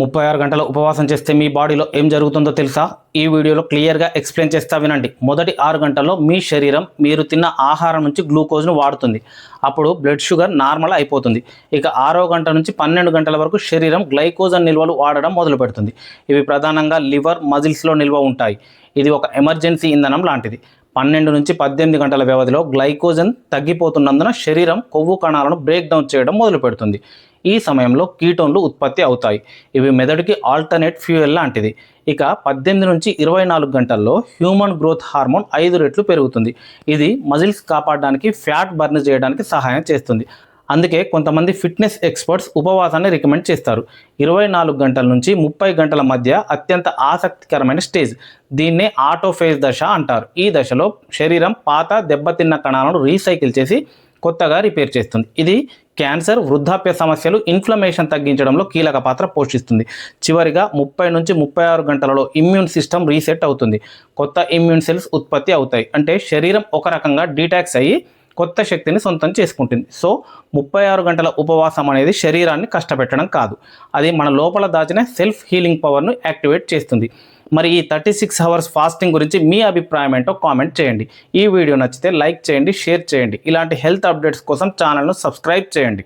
ముప్పై ఆరు గంటల ఉపవాసం చేస్తే మీ బాడీలో ఏం జరుగుతుందో తెలుసా? ఈ వీడియోలో క్లియర్గా ఎక్స్ప్లెయిన్ చేస్తా వినండి. మొదటి ఆరు గంటల్లో మీ శరీరం మీరు తిన్న ఆహారం నుంచి గ్లూకోజ్ను వాడుతుంది. అప్పుడు బ్లడ్ షుగర్ నార్మల్ అయిపోతుంది. ఇక ఆరో గంట నుంచి పన్నెండు గంటల వరకు శరీరం గ్లైకోజన్ నిల్వలు వాడడం మొదలు పెడుతుంది ఇవి ప్రధానంగా లివర్ మజిల్స్లో నిల్వ ఉంటాయి. ఇది ఒక ఎమర్జెన్సీ ఇంధనం లాంటిది. పన్నెండు నుంచి పద్దెనిమిది గంటల వ్యవధిలో గ్లైకోజన్ తగ్గిపోతున్నందున శరీరం కొవ్వు కణాలను బ్రేక్ డౌన్ చేయడం మొదలు పెడుతుంది ఈ సమయంలో కీటోన్లు ఉత్పత్తి అవుతాయి. ఇవి మెదడుకి ఆల్టర్నేట్ ఫ్యూయల్ లాంటిది. ఇక పద్దెనిమిది నుంచి ఇరవై నాలుగు గంటల్లో హ్యూమన్ గ్రోత్ హార్మోన్ ఐదు రెట్లు పెరుగుతుంది. ఇది మజిల్స్ కాపాడడానికి ఫ్యాట్ బర్న్ చేయడానికి సహాయం చేస్తుంది. అందుకే కొంతమంది ఫిట్నెస్ ఎక్స్పర్ట్స్ ఉపవాసాన్ని రికమెండ్ చేస్తారు. ఇరవై నాలుగు గంటల నుంచి ముప్పై గంటల మధ్య అత్యంత ఆసక్తికరమైన స్టేజ్. దీన్నే ఆటోఫేజ్ దశ అంటారు. ఈ దశలో శరీరం పాత దెబ్బతిన్న కణాలను రీసైకిల్ చేసి కొత్తగా రిపేర్ చేస్తుంది. ఇది క్యాన్సర్ వృద్ధాప్య సమస్యలు ఇన్ఫ్లమేషన్ తగ్గించడంలో కీలక పాత్ర పోషిస్తుంది. చివరిగా ముప్పై నుంచి ముప్పై ఆరు గంటలలో ఇమ్యూన్ సిస్టమ్ రీసెట్ అవుతుంది. కొత్త ఇమ్యూన్ సెల్స్ ఉత్పత్తి అవుతాయి. అంటే శరీరం ఒక రకంగా డీటాక్స్ అయ్యి కొత్త శక్తిని సొంతం చేసుకుంటుంది. సో ముప్పై ఆరు గంటల ఉపవాసం అనేది శరీరాన్ని కష్టపెట్టడం కాదు. అది మన లోపల దాచిన సెల్ఫ్ హీలింగ్ పవర్ను యాక్టివేట్ చేస్తుంది. మరి ఈ థర్టీ సిక్స్ అవర్స్ ఫాస్టింగ్ గురించి మీ అభిప్రాయం ఏంటో కామెంట్ చేయండి. ఈ వీడియో నచ్చితే లైక్ చేయండి షేర్ చేయండి. ఇలాంటి హెల్త్ అప్డేట్స్ కోసం ఛానల్ను సబ్స్క్రైబ్ చేయండి.